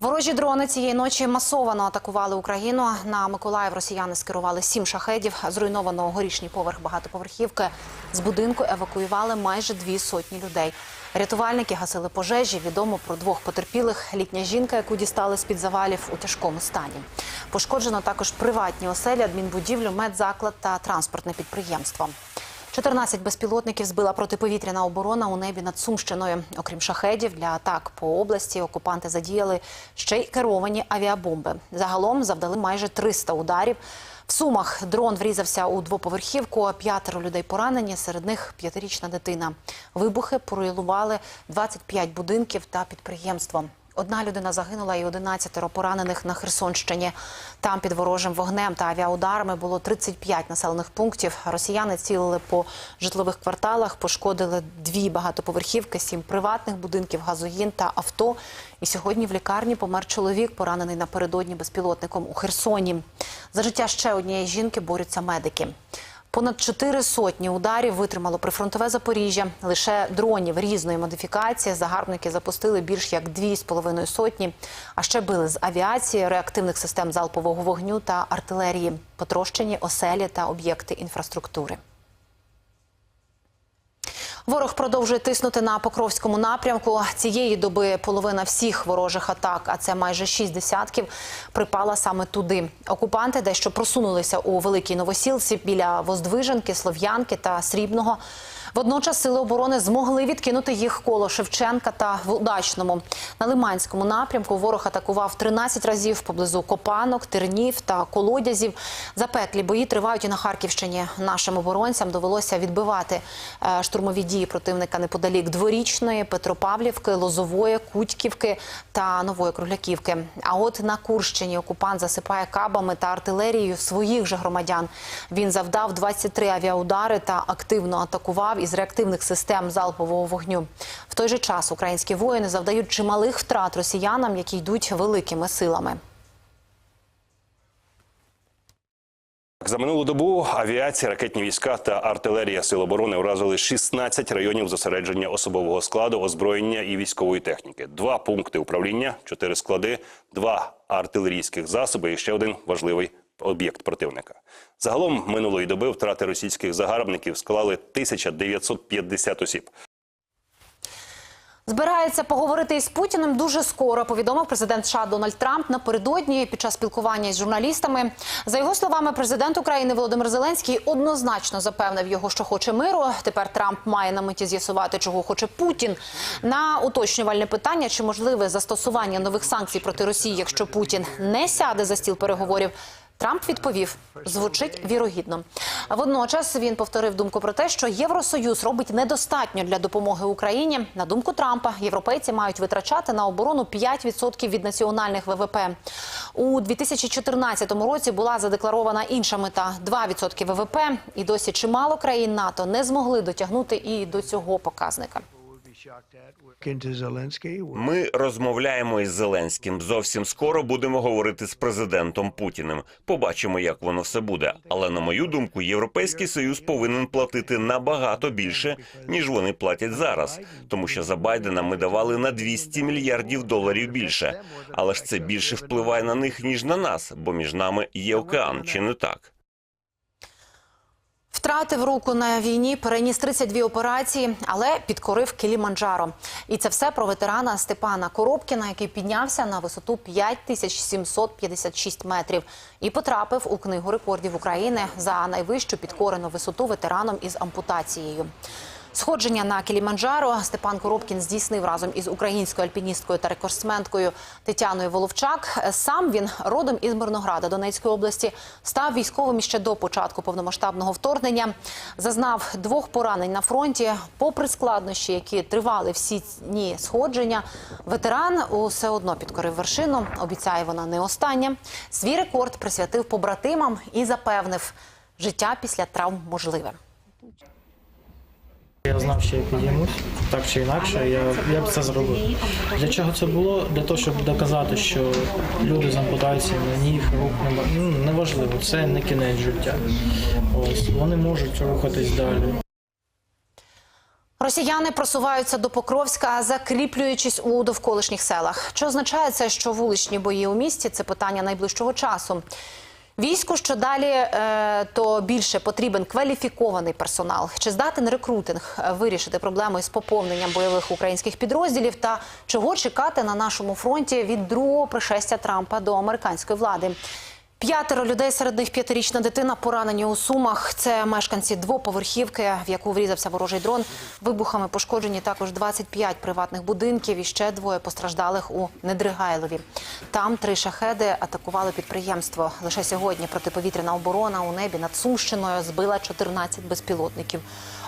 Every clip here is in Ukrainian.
Ворожі дрони цієї ночі масово атакували Україну. На Миколаїв росіяни скерували сім шахедів. Зруйновано горішній поверх багатоповерхівки. З будинку евакуювали майже дві сотні людей. Рятувальники гасили пожежі. Відомо про двох потерпілих. Літня жінка, яку дістали з під завалів у тяжкому стані. Пошкоджено також приватні оселі, адмінбудівлю, медзаклад та транспортне підприємство. 14 безпілотників збила протиповітряна оборона у небі над Сумщиною. Окрім шахедів, для атак по області окупанти задіяли ще й керовані авіабомби. Загалом завдали майже 300 ударів. В Сумах дрон врізався у двоповерхівку. а П'ятеро людей поранені. Серед них п'ятирічна дитина. Вибухи проїлували 25 будинків та підприємство. Одна людина загинула і 11 поранених на Херсонщині. Там під ворожим вогнем та авіаударами було 35 населених пунктів. Росіяни цілили по житлових кварталах, пошкодили дві багатоповерхівки, сім приватних будинків, газогін та авто. І сьогодні в лікарні помер чоловік, поранений напередодні безпілотником у Херсоні. За життя ще однієї жінки борються медики. Понад чотири сотні ударів витримало прифронтове Запоріжжя. Лише дронів різної модифікації загарбники запустили більш як дві з половиною сотні. А ще били з авіації, реактивних систем залпового вогню та артилерії, потрощені оселі та об'єкти інфраструктури. Ворог продовжує тиснути на Покровському напрямку. Цієї доби половина всіх ворожих атак, а це майже шість десятків, припала саме туди. Окупанти дещо просунулися у великій новосілці біля Воздвиженки, Слов'янки та Срібного. Водночас сили оборони змогли відкинути їх коло Шевченка та в Удачному. На Лиманському напрямку ворог атакував 13 разів поблизу Копанок, Тернів та Колодязів. Запеклі бої тривають і на Харківщині. Нашим оборонцям довелося відбивати е, штурмові дії противника неподалік Дворічної, Петропавлівки, Лозової, Кутьківки та Нової Кругляківки. А от на Курщині окупант засипає кабами та артилерією своїх же громадян. Він завдав 23 авіаудари та активно атакував із реактивних систем залпового вогню. В той же час українські воїни завдають чималих втрат росіянам, які йдуть великими силами. За минулу добу авіація, ракетні війська та артилерія Сил оборони вразили 16 районів зосередження особового складу, озброєння і військової техніки, два пункти управління, чотири склади, два артилерійських засоби і ще один важливий об'єкт противника. Загалом минулої доби втрати російських загарбників склали 1950 осіб. Збирається поговорити із Путіним дуже скоро. Повідомив президент США Дональд Трамп напередодні під час спілкування з журналістами. За його словами, президент України Володимир Зеленський однозначно запевнив його, що хоче миру. Тепер Трамп має на меті з'ясувати, чого хоче Путін. На уточнювальне питання, чи можливе застосування нових санкцій проти Росії, якщо Путін не сяде за стіл переговорів. Трамп відповів, звучить вірогідно. Водночас він повторив думку про те, що Євросоюз робить недостатньо для допомоги Україні. На думку Трампа, європейці мають витрачати на оборону 5% від національних ВВП. У 2014 році була задекларована інша мета 2% ВВП. І досі чимало країн НАТО не змогли дотягнути і до цього показника. Ми розмовляємо із Зеленським. Зовсім скоро будемо говорити з президентом Путіним. Побачимо, як воно все буде. Але на мою думку, європейський союз повинен платити набагато більше, ніж вони платять зараз. Тому що за Байдена ми давали на 200 мільярдів доларів більше. Але ж це більше впливає на них ніж на нас, бо між нами є океан, чи не так? Втратив руку на війні, переніс 32 операції, але підкорив Кіліманджаро. І це все про ветерана Степана Коробкіна, який піднявся на висоту 5756 метрів і потрапив у книгу рекордів України за найвищу підкорену висоту ветераном із ампутацією. Сходження на Кіліманджаро Степан Коробкін здійснив разом із українською альпіністкою та рекордсменкою Тетяною Воловчак. Сам він родом із Мирнограда Донецької області став військовим ще до початку повномасштабного вторгнення. Зазнав двох поранень на фронті. Попри складнощі, які тривали всі дні сходження, ветеран усе одно підкорив вершину. Обіцяє вона не остання. Свій рекорд присвятив побратимам і запевнив, життя після травм можливе. Я знав, що я підіймусь, так чи інакше, я, я б це зробив. Для чого це було? Для того, щоб доказати, що люди з ампутаціями ніг, ну, неважливо, це не кінець життя. Ось вони можуть рухатись далі. Росіяни просуваються до Покровська, закріплюючись у довколишніх селах. Чи означає це, що вуличні бої у місті це питання найближчого часу? Війську, що далі, е, то більше потрібен кваліфікований персонал. Чи здатен рекрутинг е, вирішити проблему із поповненням бойових українських підрозділів? Та чого чекати на нашому фронті від другого пришестя Трампа до американської влади? П'ятеро людей, серед них п'ятирічна дитина, поранені у Сумах. Це мешканці двоповерхівки, в яку врізався ворожий дрон. Вибухами пошкоджені також 25 приватних будинків і ще двоє постраждалих у Недригайлові. Там три шахеди атакували підприємство. Лише сьогодні протиповітряна оборона у небі над Сумщиною збила 14 безпілотників.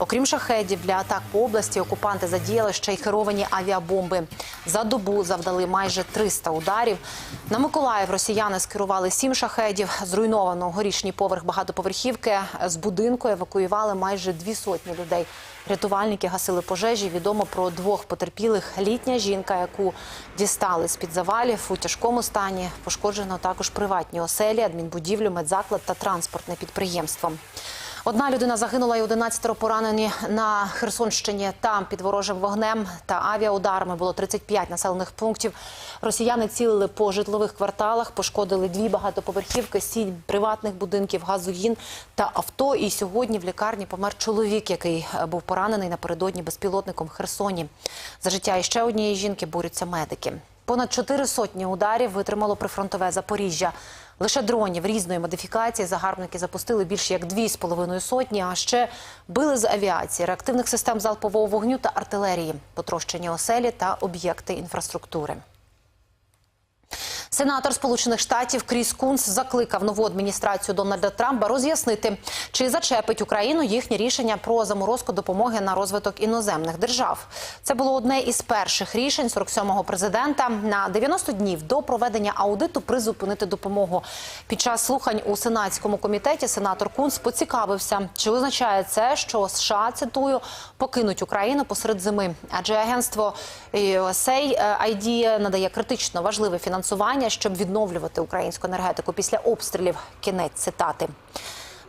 Окрім шахедів, для атак по області окупанти задіяли ще й керовані авіабомби. За добу завдали майже 300 ударів. На Миколаїв росіяни скерували сім шахедів. Зруйновано горішній поверх багатоповерхівки. З будинку евакуювали майже дві сотні людей. Рятувальники гасили пожежі. Відомо про двох потерпілих. Літня жінка, яку дістали з-під завалів у тяжкому стані. Пошкоджено також приватні оселі, адмінбудівлю, медзаклад та транспортне підприємство. Одна людина загинула і 11 поранені на Херсонщині. Там під ворожим вогнем та авіаударами було 35 населених пунктів. Росіяни цілили по житлових кварталах, пошкодили дві багатоповерхівки, сім приватних будинків, газогін та авто. І сьогодні в лікарні помер чоловік, який е, був поранений напередодні безпілотником Херсоні. За життя іще однієї жінки борються медики. Понад чотири сотні ударів витримало прифронтове Запоріжжя. Лише дронів різної модифікації загарбники запустили більше як дві з половиною сотні, а ще били з авіації, реактивних систем залпового вогню та артилерії, потрощені оселі та об'єкти інфраструктури. Сенатор Сполучених Штатів Кріс Кунс закликав нову адміністрацію Дональда Трампа роз'яснити, чи зачепить Україну їхнє рішення про заморозку допомоги на розвиток іноземних держав. Це було одне із перших рішень 47-го президента на 90 днів до проведення аудиту призупинити допомогу. Під час слухань у сенатському комітеті сенатор Кунс поцікавився, чи означає це, що США цитую покинуть Україну посеред зими, адже агентство USAID надає критично важливе фінансування, щоб відновлювати українську енергетику після обстрілів. Кінець цитати.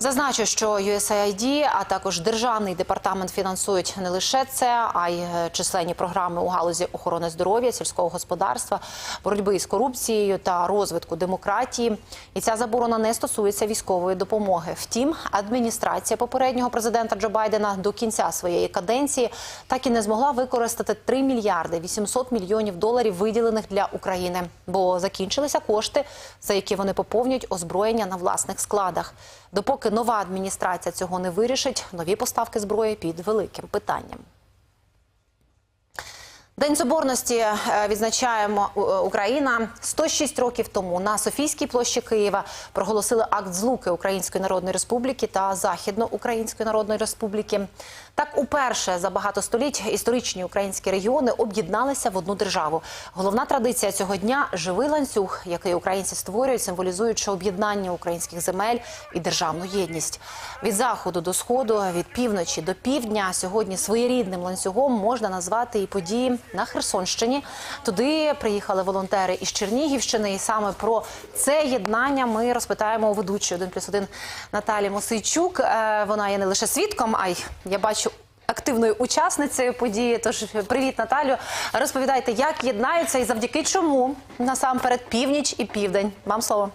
Зазначу, що USAID, а також державний департамент фінансують не лише це, а й е, численні програми у галузі охорони здоров'я, сільського господарства, боротьби із корупцією та розвитку демократії. І ця заборона не стосується військової допомоги. Втім, адміністрація попереднього президента Джо Байдена до кінця своєї каденції так і не змогла використати 3 мільярди 800 мільйонів доларів, виділених для України, бо закінчилися кошти, за які вони поповнюють озброєння на власних складах. Допоки нова адміністрація цього не вирішить, нові поставки зброї під великим питанням. День соборності е, відзначаємо е, Україна 106 років тому на Софійській площі Києва проголосили акт злуки Української Народної Республіки та Західноукраїнської Народної Республіки. Так, уперше за багато століть історичні українські регіони об'єдналися в одну державу. Головна традиція цього дня живий ланцюг, який українці створюють, символізуючи об'єднання українських земель і державну єдність. Від заходу до сходу, від півночі до півдня сьогодні своєрідним ланцюгом можна назвати і події на Херсонщині. Туди приїхали волонтери із Чернігівщини, і саме про це єднання ми розпитаємо у ведучої 1 плюс 1 Наталі Мосийчук. Е, Вона є не лише свідком, а й я бачу. Активною учасницею події, тож привіт, Наталю. Розповідайте, як єднаються і завдяки чому насамперед північ і південь. Вам слово.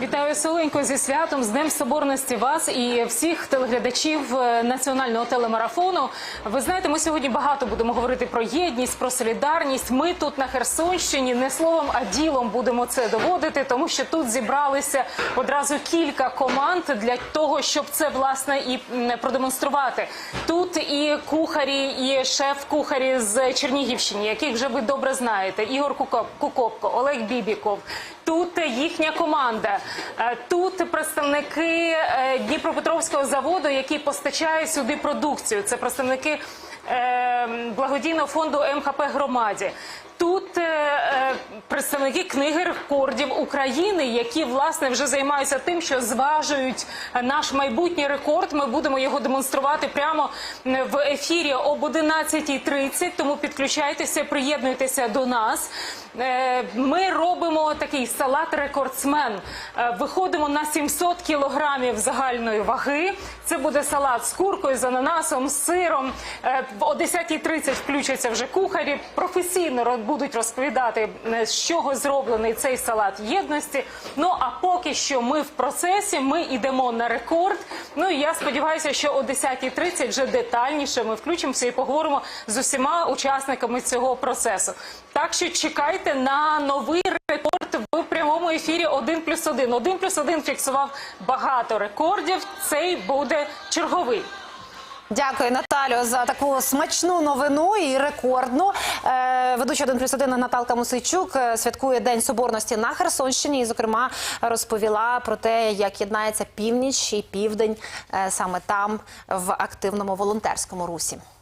Вітаю Соленько зі святом з Днем Соборності вас і всіх телеглядачів е, національного телемарафону. Ви знаєте, ми сьогодні багато будемо говорити про єдність, про солідарність. Ми тут на Херсонщині не словом, а ділом будемо це доводити, тому що тут зібралися одразу кілька команд для того, щоб це власне і продемонструвати. Тут і кухарі, і шеф-кухарі з Чернігівщини, яких вже ви добре знаєте. Ігор Кукоп- Кукопко, Олег Бібіков. Тут їхня команда. Е, Тут представники е, Дніпропетровського заводу, які постачають сюди продукцію. Це представники е, благодійного фонду МХП громаді. Тут е, е, представники книги рекордів України, які власне вже займаються тим, що зважують наш майбутній рекорд. Ми будемо його демонструвати прямо в ефірі об 11.30, Тому підключайтеся, приєднуйтеся до нас. Е, Ми робимо такий салат рекордсмен. Е, Виходимо на 700 кілограмів загальної ваги. Це буде салат з куркою, з ананасом, з сиром. Е, О 10.30 включаться вже кухарі. Професійно ро- будуть розповідати, е, з чого зроблений цей салат єдності. Ну а поки що ми в процесі, ми йдемо на рекорд. Ну і я сподіваюся, що о 10.30 вже детальніше ми включимося і поговоримо з усіма учасниками цього процесу. Так що чекайте на новий рекорд в прямому ефірі 1 плюс 1. 1 плюс 1 фіксував багато рекордів. Цей буде черговий. Дякую, Наталю, за таку смачну новину і рекордну. Е, ведуча 1 плюс 1 Наталка Мусичук е, святкує День Соборності на Херсонщині і, зокрема, розповіла про те, як єднається північ і південь е, саме там в активному волонтерському русі.